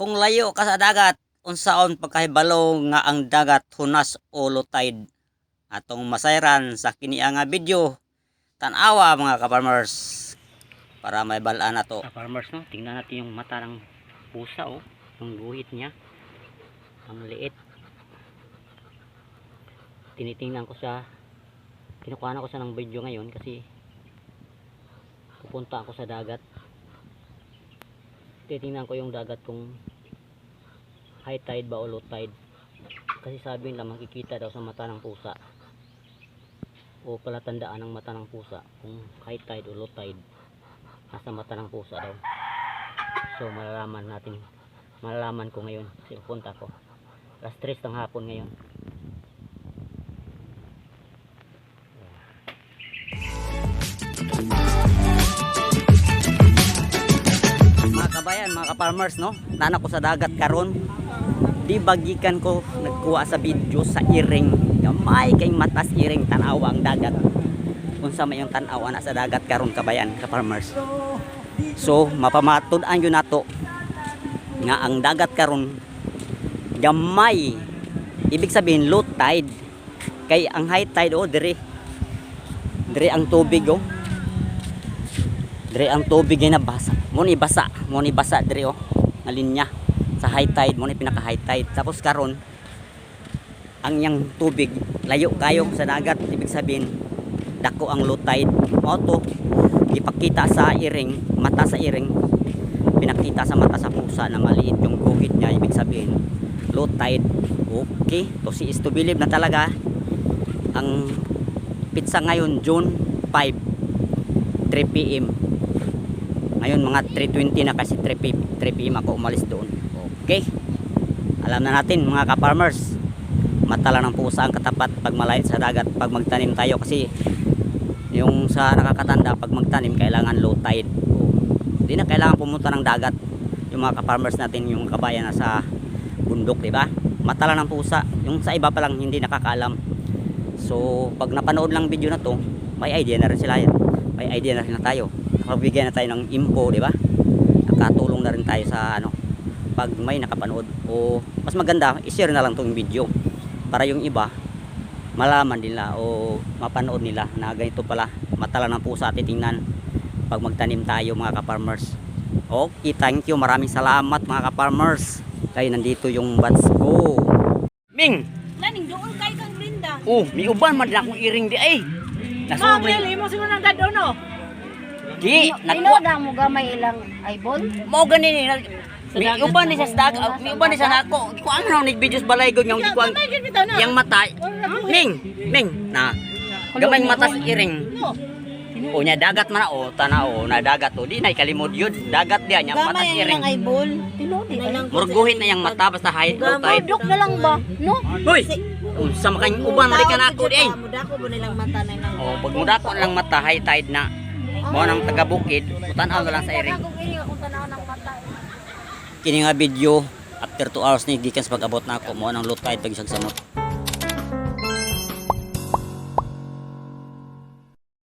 Kung layo ka sa dagat, unsaon pagkahibalo nga ang dagat hunas o low tide. Atong masayran sa kini nga video. Tanawa mga ka-farmers para may balaan na to. Ka-farmers no, tingnan natin yung mata ng pusa oh, yung guhit niya. Ang liit. Tinitingnan ko siya. Kinukuha ko siya ng video ngayon kasi pupunta ako sa dagat. Titingnan ko yung dagat kung high tide ba o low tide. Kasi sabi nila makikita daw sa mata ng pusa. O palatandaan ng mata ng pusa kung high tide o low tide. Nasa mata ng pusa daw. So malalaman natin. Malalaman ko ngayon kasi pupunta ko. Alas 3 ng hapon ngayon. Kabayan, mga ka-farmers, no? Nana ko sa dagat karon. Di bagikan ko nagkuha sa video sa iring. Gamay kay matas iring tanawa ang dagat. Unsa may yung tanawa na sa dagat karon kabayan, ka-farmers. So, mapamatud-an yun nato nga ang dagat karon gamay. Ibig sabihin low tide. Kay ang high tide oh dire. Dire ang tubig oh. Dire ang tubig ay nabasa. Mo ni basa, mo ni basa dire oh. Nga linya sa high tide, mo ni pinaka high tide. Tapos karon ang yang tubig layo kayo sa dagat ibig sabihin dako ang low tide mo to ipakita sa iring mata sa iring pinakita sa mata sa pusa na maliit yung guhit niya ibig sabihin low tide okay to si is to believe na talaga ang pizza ngayon June 5 3 p.m. Ngayon mga 3.20 na kasi 3 p- 3 p.m. ako umalis doon. Okay. Alam na natin mga ka-farmers. Mata lang ng pusa ang katapat pag malait sa dagat pag magtanim tayo kasi yung sa nakakatanda pag magtanim kailangan low tide. Hindi na kailangan pumunta ng dagat yung mga ka-farmers natin yung kabayan na sa bundok, di ba? Mata lang ng pusa. Yung sa iba pa lang hindi nakakaalam. So, pag napanood lang video na to, may idea na rin sila yan. May idea na rin na tayo. Nakabigyan na tayo ng info, di ba? Nakatulong na rin tayo sa ano, pag may nakapanood. O mas maganda, i-share na lang tong video para yung iba malaman nila o mapanood nila na ganito pala mata lang ng pusa titingnan pag magtanim tayo mga ka-farmers. Okay, thank you. Maraming salamat mga ka-farmers. Kaya nandito yung bats ko. Ming! Laning doon kay kang Brenda. Oh, may uban man akong iring di ay. Nasubre. Mabili mo siguro ng dado no. Di, Ino nakuha. na mo gamay ilang ibon? Mo ganin ni. May uban ni sa dag, may uban ni sa nako. Di ko ano ni videos balay ko yung ang na. yang mata. Ming, ming na. Gamay mata sa iring. O nya dagat man o tanaw na dagat o di na kalimod yun. Dagat diya nya mata sa iring. ibon. Tinodi na. Yang mata basta high low tide. Gamudok na lang ba? No? Hoy. Unsa man kay uban man ka nako di ay. Mudako mo nilang mata na nang. O pag muda ko lang mata high tide na. Mo nang taga bukid, utanaw na lang sa. Ako kini tanaw nga video after 2 hours ni gikan sa pag-abot na ako mo nang low tide pag isang samot